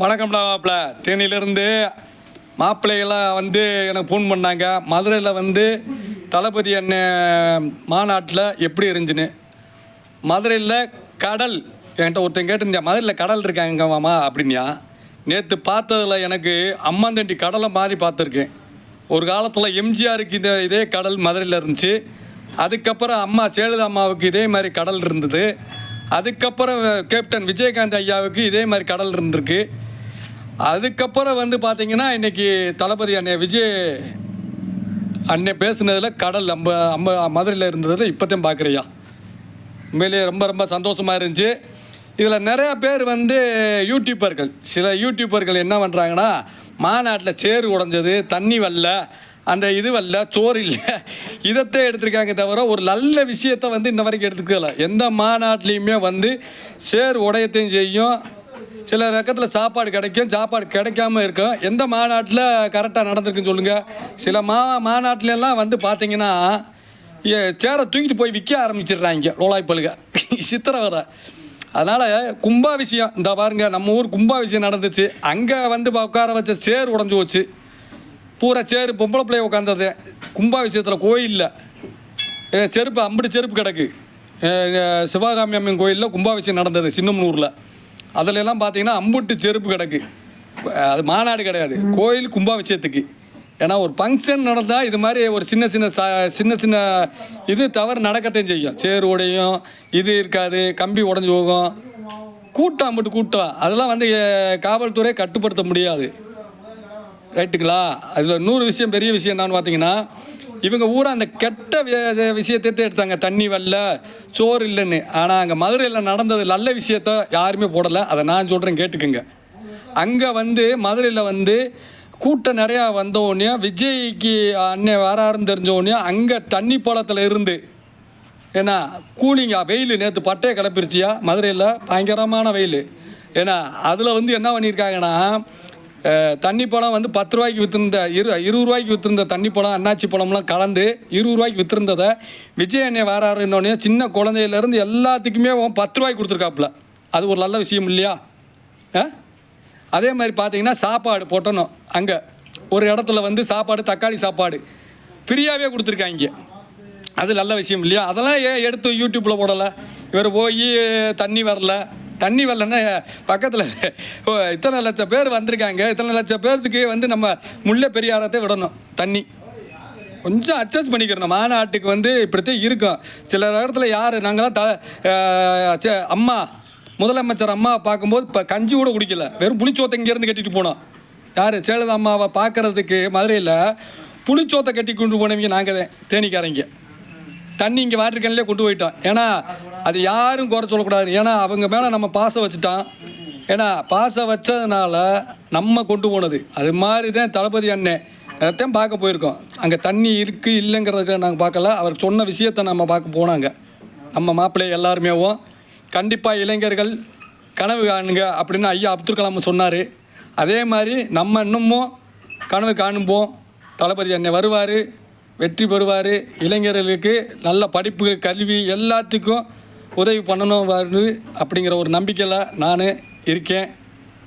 வணக்கம்டா மாப்பிள்ள தேனியிலேருந்து மாப்பிள்ளைகளாம் வந்து எனக்கு ஃபோன் பண்ணாங்க. மதுரையில் வந்து தளபதி அண்ணன் மாநாட்டில் எப்படி இருந்துச்சுன்னு. மதுரையில் கடல் என்கிட்ட ஒருத்தன் கேட்டிருந்தேன். மதுரையில் கடல் இருக்காங்க மாமா அப்படின்யா. நேற்று பார்த்ததில் எனக்கு அம்மாந்தண்டி கடலை மாதிரி பார்த்துருக்கேன். ஒரு காலத்தில் எம்ஜிஆருக்கு இந்த இதே கடல் மதுரையில் இருந்துச்சு. அதுக்கப்புறம் அம்மா ஜெயலலிதா அம்மாவுக்கு இதே மாதிரி கடல் இருந்தது. அதுக்கப்புறம் கேப்டன் விஜயகாந்த் ஐயாவுக்கு இதே மாதிரி கடல் இருந்திருக்கு. அதுக்கப்புறம் வந்து பார்த்தீங்கன்னா இன்னைக்கு தளபதி அண்ணன் விஜய் அண்ணன் பேசுனதில் கடல் நம்ம நம்ம மதுரையில் இருந்ததில் இப்போத்தையும் பார்க்குறியா உண்மையிலேயே ரொம்ப ரொம்ப சந்தோஷமாக இருந்துச்சு. இதில் நிறையா பேர் வந்து யூடியூபர்கள் சில யூடியூபர்கள் என்ன பண்ணுறாங்கன்னா மாநாட்டில் சேறு உடைஞ்சது தண்ணி வரல அந்த இது வரல சோறு இல்லை. இதைத்தான் எடுத்திருக்காங்க தவிர ஒரு நல்ல விஷயத்தை வந்து இன்ன வரைக்கும் எடுத்துக்கல. எந்த மாநாட்டிலையுமே வந்து சேர் உடையத்தையும் செய்யும் சில ரக்கத்தில் சாப்பாடு கிடைக்கும் சாப்பாடு கிடைக்காம இருக்கும். எந்த மாநாட்டில் கரெக்டாக நடந்திருக்குன்னு சொல்லுங்கள் சில மா மாநாட்டிலெல்லாம் வந்து பார்த்தீங்கன்னா ஏ, சேரை தூக்கிட்டு போய் விற்க ஆரம்பிச்சிடுறாங்க. ரோலாய் பழுக. சித்திரவதை அதனால் கும்பாபிஷேகம் இந்த பாருங்க நம்ம ஊர் கும்பாபிஷேகம் நடந்துச்சு. அங்கே வந்து உட்கார வச்ச சேர் உடஞ்சி போச்சு. பூரா சேரு பொம்பளை பிள்ளைய உட்காந்தது கும்பாபிஷேகத்தில் கோயிலில். ஏ, செருப்பு அம்புட்டு செருப்பு கிடக்கு. சிவகாமி அம்மன் கோயிலில் கும்பாபிஷேகம் நடந்தது சின்னமனூரில். அதுல எல்லாம் பார்த்தீங்கன்னா அம்புட்டு செருப்பு கிடக்கு. அது மாநாடு கிடையாது. கோயில் கும்பாபிஷேகத்துக்கு. ஏன்னா ஒரு ஃபங்க்ஷன் நடந்தால் இது மாதிரி ஒரு சின்ன சின்ன சா சின்ன சின்ன இது தவறு நடக்கத்தையும் செய்யும். சேர் உடையும் இது இருக்காது கம்பி உடஞ்சி போகும். கூட்டம் அம்புட்டு கூட்டம். அதெல்லாம் வந்து காவல்துறை கட்டுப்படுத்த முடியாது. ரைட்டுங்களா அதில் நூறு விஷயம் பெரிய விஷயம் என்னன்னு பார்த்தீங்கன்னா இவங்க ஊரா அந்த கெட்ட விஷயத்தை தான் எடுத்தாங்க. தண்ணி வரல சோறு இல்லைன்னு. ஆனால் அங்கே மதுரையில் நடந்தது நல்ல விஷயத்த யாருமே போடலை. அதை நான் சொல்கிறேன் கேட்டுக்குங்க. அங்கே வந்து மதுரையில் வந்து கூட்டம் நிறையா வந்த உடனே விஜய்க்கு அண்ணன் வராருன்னு தெரிஞ்ச உடனே அங்கே தண்ணி பழத்தில் இருந்து ஏன்னா கூலிங்கா வெயில் நேற்று பட்டையை கிளப்பிருச்சியா மதுரையில்? பயங்கரமான வெயில். ஏன்னா அதில் வந்து என்ன பண்ணியிருக்காங்கன்னா தண்ணி பழம் வந்து பத்து ரூபாய்க்கு விற்றுருந்த இரு இருபது ரூபாய்க்கு விற்றுருந்த தண்ணி பழம் அண்ணாச்சி பழம்லாம் கலந்து இருபது ரூபாய்க்கு விற்றுருந்ததை விஜய் அண்ணே இன்னொன்னே சின்ன குழந்தையிலேருந்து எல்லாத்துக்குமே பத்து ரூபாய்க்கு கொடுத்துருக்காப்புல. அது ஒரு நல்ல விஷயம் இல்லையா? ஆ அதே மாதிரி பார்த்தீங்கன்னா சாப்பாடு போட்டணும். அங்கே ஒரு இடத்துல வந்து சாப்பாடு தக்காளி சாப்பாடு ஃப்ரீயாகவே கொடுத்துருக்காங்க. அது நல்ல விஷயம் இல்லையா? அதெல்லாம் ஏன் எடுத்து யூடியூப்பில் போடலை? இவர் போய் தண்ணி வரல. தண்ணி வரலன்னா பக்கத்தில் ஓ இத்தனை லட்சம் பேர் வந்திருக்காங்க. இத்தனை லட்சம் பேர்த்துக்கு வந்து நம்ம முல்லை பெரியாரத்தை விடணும் தண்ணி. கொஞ்சம் அட்ஜஸ்ட் பண்ணிக்கிறணும் மாநாட்டுக்கு வந்து இப்படித்தான் இருக்கும். சில இடத்துல யார் நாங்களாம் த சே- அம்மா முதலமைச்சர் அம்மா பார்க்கும்போது இப்போ கஞ்சி கூட குடிக்கல. வெறும் புளிச்சோத்தை இங்கேருந்து கட்டிட்டு போனோம். யார் சேலத அம்மாவை பார்க்கறதுக்கு மதுரையில் புளிச்சோத்தை கட்டி கொண்டு போனவங்க நாங்கள் தான் தேனிக்காரங்க. தண்ணி இங்கே வாட்டர் கேன்லேயே கொண்டு போயிட்டோம். ஏன்னா அது யாரும் குறை சொல்லக்கூடாது. ஏன்னா அவங்க மேலே நம்ம பாசம் வச்சுட்டோம். ஏன்னா பாசம் வச்சதுனால நம்ம கொண்டு போனது. அது மாதிரி தான் தளபதி அண்ணன் அதைத்தான் பார்க்க போயிருக்கோம். அங்கே தண்ணி இருக்குது இல்லைங்கிறதுக்கு நாங்கள் பார்க்கல. அவர் சொன்ன விஷயத்த நம்ம பார்க்க போனாங்க. நம்ம மாப்பிள்ளை எல்லாருமேவும் கண்டிப்பாக இளைஞர்கள் கனவு காணுங்க அப்படின்னு ஐயா அப்துல் கலாம் சொன்னார். அதே மாதிரி நம்ம இன்னமும் கனவு காணும்போம் தளபதி அண்ணன் வருவார். வெற்றி பெறுவார். இளைஞர்களுக்கு நல்ல படிப்பு கல்வி எல்லாத்துக்கும் உதவி பண்ணணும் வருது அப்படிங்கிற ஒரு நம்பிக்கையில் நான் இருக்கேன்.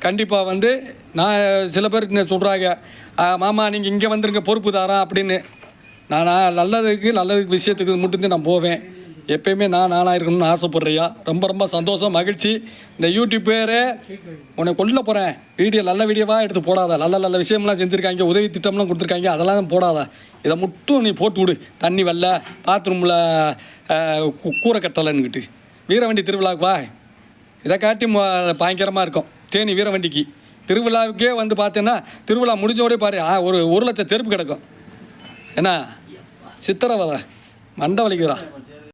கண்டிப்பாக வந்து நான் சில பேர் சொல்கிறாங்க மாமா நீங்கள் இங்கே வந்துருங்க பொறுப்பு தாரா அப்படின்னு. நான் நான் நல்லதுக்கு நல்லதுக்கு விஷயத்துக்கு மட்டும்தான் நான் போவேன். எப்பயுமே நான் நானாக இருக்கணும்னு ஆசைப்பட்றியா? ரொம்ப ரொம்ப சந்தோஷம் மகிழ்ச்சி. இந்த யூடியூப் பேரு உன்னை கொள்ள போகிறேன் வீடியோ நல்ல வீடியோவாக எடுத்து போடாத. நல்ல நல்ல விஷயம்லாம் செஞ்சுருக்காங்க உதவி திட்டம்லாம் கொடுத்துருக்காங்க அதெல்லாம் போடாத. இதை மட்டும் நீ போட்டு விடு. தண்ணி வரல பாத்ரூமில் கூரை கட்டலைன்னுக்கிட்டு வீரவண்டி திருவிழாவுக்கு வா. இதை காட்டி பயங்கரமாக இருக்கும். தேனி வீரவண்டிக்கு. திருவிழாவுக்கே வந்து பார்த்தீங்கன்னா திருவிழா முடிஞ்சோடே பாரு ஆ, ஒரு ஒரு லட்சம் செருப்பு கிடக்கும். என்ன? சித்திரவதை. மண்டை வலிக்குதுடா.